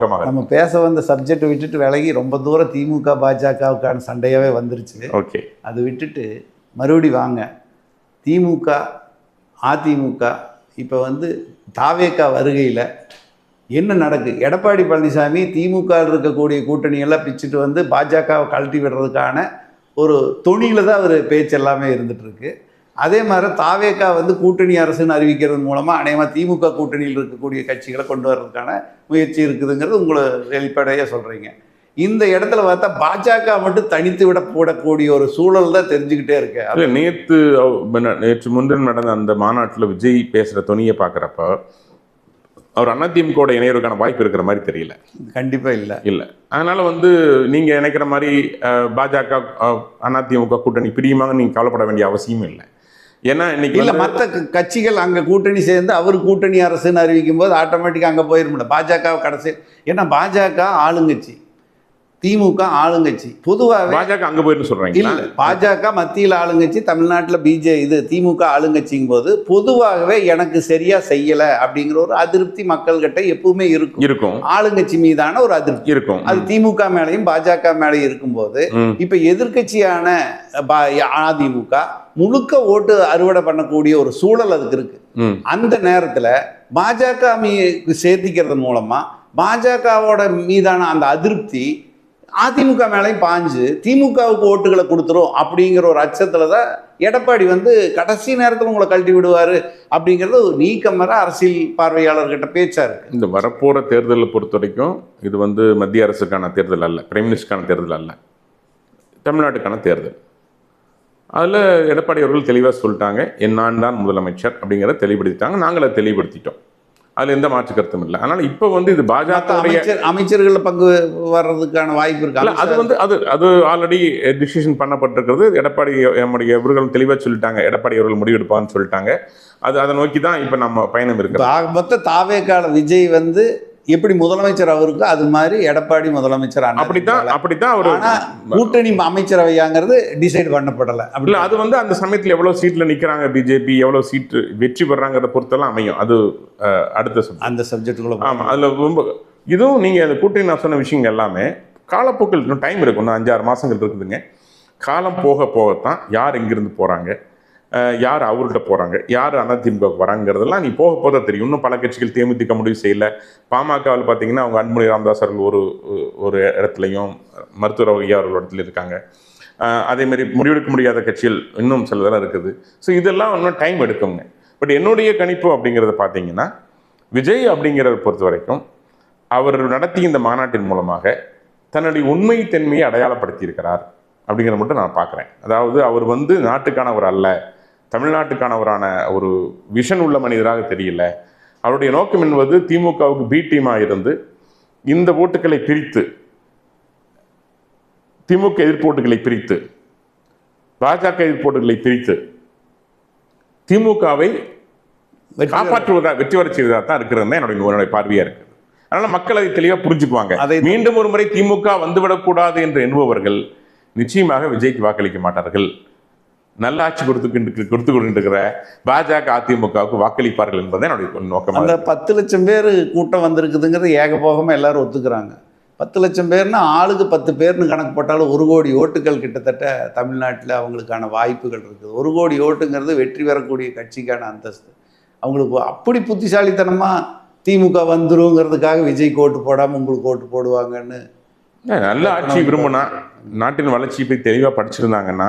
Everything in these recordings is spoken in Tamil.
நம்ம பேச வந்த சப்ஜெக்ட் விட்டுட்டு விலகி ரொம்ப தூரம் திமுக பாஜகவுக்கான சண்டையாவே வந்துருச்சு. ஓகே. அதை விட்டுட்டு மறுபடி வாங்க. திமுக அதிமுக இப்போ வந்து தாவேக்கா வருகையில் என்ன நடக்கு? எடப்பாடி பழனிசாமி திமுக இருக்கக்கூடிய கூட்டணியெல்லாம் பிச்சுட்டு வந்து பாஜகவை கழட்டி விடுறதுக்கான ஒரு தொணியில் தான் அவர் பேச்சு எல்லாமே இருந்துட்டு இருக்கு. அதே மாதிரி தாவேக்கா வந்து கூட்டணி அரசுன்னு அறிவிக்கிறது மூலமாக அநேகமாக திமுக கூட்டணியில் இருக்கக்கூடிய கட்சிகளை கொண்டு வர்றதுக்கான முயற்சி இருக்குதுங்கிறது உங்களை வெளிப்படையாக சொல்கிறீங்க இந்த இடத்துல பார்த்தா பாஜக மட்டும் தனித்து விட போடக்கூடிய ஒரு சூழல் தான் தெரிஞ்சுக்கிட்டே இருக்கு. அவ- முன்ன- நேற்று முன்தினம் நடந்த அந்த மாநாட்டுல விஜய் பேசுற துணியை பார்க்குறப்ப அவர் அதிமுக இணையறதுக்கான வாய்ப்பு இருக்கிற மாதிரி தெரியல. கண்டிப்பாக இல்லை. இல்ல. அதனால வந்து நீங்க நினைக்கிற மாதிரி பாஜக அதிமுக கூட்டணி பிரியுமாங்க நீங்க கவலைப்பட வேண்டிய அவசியம் இல்லை. ஏன்னா இன்னைக்கு இல்ல மற்ற கட்சிகள் அங்க கூட்டணி சேர்ந்து அவர் கூட்டணி அரசுன்னு அறிவிக்கும் போது ஆட்டோமேட்டிக்காக அங்க போயிருமில்ல. பாஜக கடைசி ஏன்னா பாஜக ஆளுங்கட்சி. திமுக ஆளுங்கட்சி. பொதுவாகவே பாஜக அங்க போயிருந்து சொல்றீங்க இல்ல பாஜக மத்தியில் ஆளுங்கட்சி தமிழ்நாட்டில் பிஜே இது திமுக ஆளுங்கட்சிங்கும் போது பொதுவாகவே எனக்கு சரியா செய்யல அப்படிங்கிற ஒரு அதிருப்தி மக்கள்கிட்ட எப்பவுமே இருக்கும். இருக்கும். ஆளுங்கட்சி மீதான ஒரு அதிருப்தி. இருக்கும். அது திமுக மேலையும் பாஜக மேலையும் இருக்கும்போது. இப்ப எதிர்க்கட்சியான பா- அதிமுக முழுக்க ஓட்டு அறுவடை பண்ணக்கூடிய ஒரு சூழல் அதுக்கு இருக்கு. அந்த நேரத்துல பாஜக மீ சேர்த்திக்கிறது மூலமா பாஜகவோட மீதான அந்த அதிருப்தி அதிமுக மேலையும் பாஞ்சு திமுகவுக்கு ஓட்டுகளை கொடுத்துரும் அப்படிங்கிற ஒரு அச்சத்தில் தான் எடப்பாடி வந்து கடைசி நேரத்தில் உங்களை கழட்டி விடுவார் அப்படிங்கிறது ஒரு நீக்கம் வர அரசியல் பார்வையாளர்கிட்ட பேச்சா இருக்கு. இந்த வரப்போகிற தேர்தலை பொறுத்த வரைக்கும் இது வந்து மத்திய அரசுக்கான தேர்தல் அல்ல பிரைம் மினிஸ்டருக்கான தேர்தல் அல்ல தமிழ்நாட்டுக்கான தேர்தல். அதில் எடப்பாடி அவர்கள் தெளிவாக சொல்லிட்டாங்க என்னான் தான் முதலமைச்சர் அப்படிங்கிறத தெளிவுபடுத்திட்டாங்க நாங்கள் அதை தெளிவுபடுத்திட்டோம். அதில் எந்த மாற்று கருத்தும் இல்லை. அதனால் இப்போ வந்து இது பாஜகவுடைய அமைச்சர் அமைச்சர்கள் பங்கு வர்றதுக்கான வாய்ப்பு இருக்கு. அது வந்து அது அது ஆல்ரெடி டிசிஷன் பண்ணப்பட்டிருக்கிறது. எடப்பாடி நம்முடைய இவர்கள் தெளிவாக சொல்லிட்டாங்க. எடப்பாடி அவர்கள் முடிவெடுப்பான்னு சொல்லிட்டாங்க. அது அதை நோக்கி தான் இப்போ நம்ம பயணம் இருக்கு. மொத்த தாவேக்கால விஜய் வந்து எப்படி முதலமைச்சர் அவருக்கு அது மாதிரி எடப்பாடி முதலமைச்சர் அப்படித்தான். அப்படித்தான் அவர் கூட்டணி அமைச்சரவையாங்கிறது டிசைட் பண்ணப்படல. அப்படி அது வந்து அந்த சமயத்துல எவ்வளவு சீட்ல நிக்கிறாங்க பிஜேபி எவ்வளவு சீட் வெற்றி பெறாங்கிறத பொறுத்தெல்லாம் அமையும். அது அடுத்த. அந்த சப்ஜெக்டுக்குள்ள ஆமா அதுல ரொம்ப இதுவும் நீங்க அந்த கூட்டணி நான் சொன்ன விஷயங்கள் எல்லாமே காலப்போக்கில் இன்னும் டைம் இருக்கும் இன்னும் அஞ்சாறு மாசங்கள் இருக்குதுங்க. காலம் போக போகத்தான் யார் எங்கிருந்து போறாங்க அஹ், யார் அவர்கிட்ட போகிறாங்க யார் அதிமுக வராங்கிறதெல்லாம் நீ போக போக தெரியும். இன்னும் பல கட்சிகள் தேமுதிக முடிவு செய்யலை. பாமகவில் பார்த்தீங்கன்னா அவங்க அன்புமணி ராமதாஸ் அவர்கள் ஒரு ஒரு இடத்துலையும் மருத்துவர் ஐயா அவர்கள் இடத்துல இருக்காங்க. அதேமாரி முடிவெடுக்க முடியாத கட்சிகள் இன்னும் சிலதெல்லாம் இருக்குது. ஸோ இதெல்லாம் இன்னும் டைம் எடுக்குங்க. பட் என்னுடைய கணிப்பு அப்படிங்கிறத பார்த்தீங்கன்னா விஜய் அப்படிங்கிறத பொறுத்த வரைக்கும் அவர் நடத்திய இந்த மாநாட்டின் மூலமாக தன்னுடைய உண்மை தன்மையை அடையாளப்படுத்தியிருக்கிறார் அப்படிங்கிறத மட்டும் நான் பார்க்குறேன். அதாவது அவர் வந்து நாட்டுக்கானவர் அல்ல. தமிழ்நாட்டுக்கானவரான ஒரு விஷன் உள்ள மனிதராக தெரியல. அவருடைய நோக்கம் என்பது திமுகவுக்கு பி டீமாக இருந்து இந்த ஓட்டுகளை பிரித்து திமுக எதிர்ப்போட்டுகளை பிரித்து பாஜக எதிர்ப்போட்டுகளை பிரித்து திமுகவை காப்பாற்றுவதா வெற்றி வர செய்வதாக தான் இருக்கிறது என்னுடைய என்னுடைய பார்வையா இருக்கு. அதனால மக்கள் அதை தெளிவா புரிஞ்சுக்குவாங்க. அதை- மீண்டும் ஒரு முறை திமுக வந்துவிடக்கூடாது என்று எண்ணுபவர்கள் நிச்சயமாக விஜய்க்கு வாக்களிக்க மாட்டார்கள். நல்ல ஆட்சி கொடுத்து கொடுத்து கொண்டிருக்கிற பாஜக அதிமுகவுக்கு வாக்களிப்பார்கள் என்பதை என்னுடைய நோக்கமாக அந்த. பத்து லட்சம் பேர் கூட்டம் வந்திருக்குதுங்கிறது ஏகபோகமா எல்லாரும் ஒத்துக்கிறாங்க. பத்து லட்சம் பேர்னா ஆளுக்கு பத்து பேர்னு கணக்கு போட்டாலும் ஒரு கோடி ஓட்டுகள் கிட்டத்தட்ட தமிழ்நாட்டில் அவங்களுக்கான வாய்ப்புகள் இருக்குது. ஒரு கோடி ஓட்டுங்கிறது வெற்றி பெறக்கூடிய கட்சிக்கான அந்தஸ்து. அவங்களுக்கு அப்படி புத்திசாலித்தனமா திமுக வந்துருங்கிறதுக்காக விஜய்க்கு ஓட்டு போடாமல் உங்களுக்கு ஓட்டு போடுவாங்கன்னு நல்ல ஆட்சி விரும்பினா நாட்டின் வளர்ச்சியை போய் தெளிவாக படிச்சிருந்தாங்கன்னா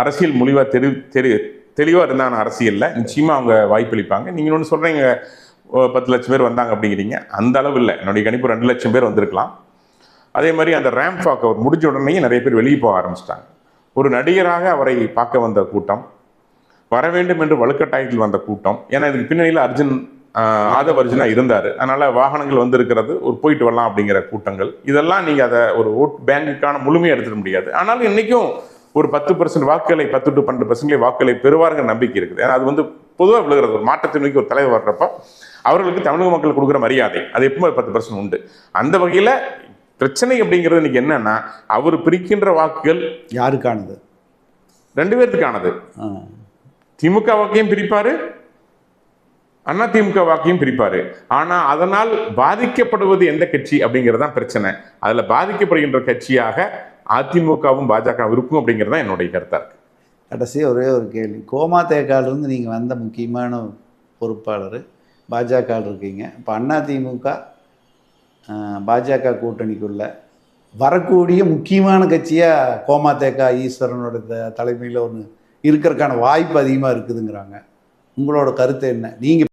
அரசியல் முடிவாக தெரி தெரி தெளிவாக இருந்தாங்க அரசியலில். நிச்சயமாக அவங்க வாய்ப்பளிப்பாங்க. நீங்கள் ஒன்று சொல்கிறீங்க பத்து லட்சம் பேர் வந்தாங்க அப்படிங்கிறீங்க. அந்த அளவு இல்லை. என்னுடைய கணிப்பு ரெண்டு லட்சம் பேர் வந்திருக்கலாம். அதே மாதிரி அந்த ரேம்ப் வாக் அவர் முடிஞ்ச உடனேயே நிறைய பேர் வெளியே போக ஆரம்பிச்சிட்டாங்க. ஒரு நடிகராக அவரை பார்க்க வந்த கூட்டம் வர வேண்டும் என்று வலுக்கட்டாயத்தில் வந்த கூட்டம். ஏன்னா இதுக்கு பின்னணியில் அர்ஜுன் ஆதவ அர்ஜுனா இருந்தார். அதனால் வாகனங்கள் வந்திருக்கிறது ஒரு போயிட்டு வரலாம் அப்படிங்கிற கூட்டங்கள். இதெல்லாம் நீங்கள் அதை ஒரு ஓட் பேங்குக்கான முழுமையை எடுத்துட முடியாது. ஆனாலும் இன்றைக்கும் ஒரு பத்து பர்சன்ட் வாக்குகளை பத்து டு பன்னெண்டு பர்சன்ட் வாக்குகளை பெறுவாருங்கிற நம்பிக்கை இருக்குது. ஏன்னா அது வந்து பொதுவாக விழுகிறது. ஒரு மாற்றத்தை நோக்கி ஒரு தலைவர் வர்றப்ப அவர்களுக்கு தமிழக மக்கள் கொடுக்குற மரியாதை அது எப்பவுமே பத்து பர்சன்ட் உண்டு. அந்த வகையில் பிரச்சனை அப்படிங்கிறது இன்னைக்கு என்னன்னா அவர் பிரிக்கின்ற வாக்குகள் யாருக்கானது? ரெண்டு பேர்த்துக்கானது. திமுக வாக்கையும் பிரிப்பாரு அதிமுக வாக்கையும் பிரிப்பாரு. ஆனா அதனால் பாதிக்கப்படுவது எந்த கட்சி அப்படிங்கிறது தான் பிரச்சனை. அதுல பாதிக்கப்படுகின்ற கட்சியாக அதிமுகவும் பாஜக இருக்கும் அப்படிங்கிறது தான் என்னுடைய கருத்தாக இருக்குது கடைசி ஒரே ஒரு கேள்வி. கோமா தேக்காலிருந்து நீங்கள் வந்த முக்கியமான பொறுப்பாளர் பாஜக இருக்கீங்க. இப்போ அதிமுக திமுக பாஜக கூட்டணிக்குள்ள வரக்கூடிய முக்கியமான கட்சியாக கோமா தேக்கா ஈஸ்வரனோட த- தலைமையில் ஒன்று இருக்கிறதுக்கான வாய்ப்பு அதிகமாக இருக்குதுங்கிறாங்க. உங்களோட கருத்து என்ன? நீங்கள்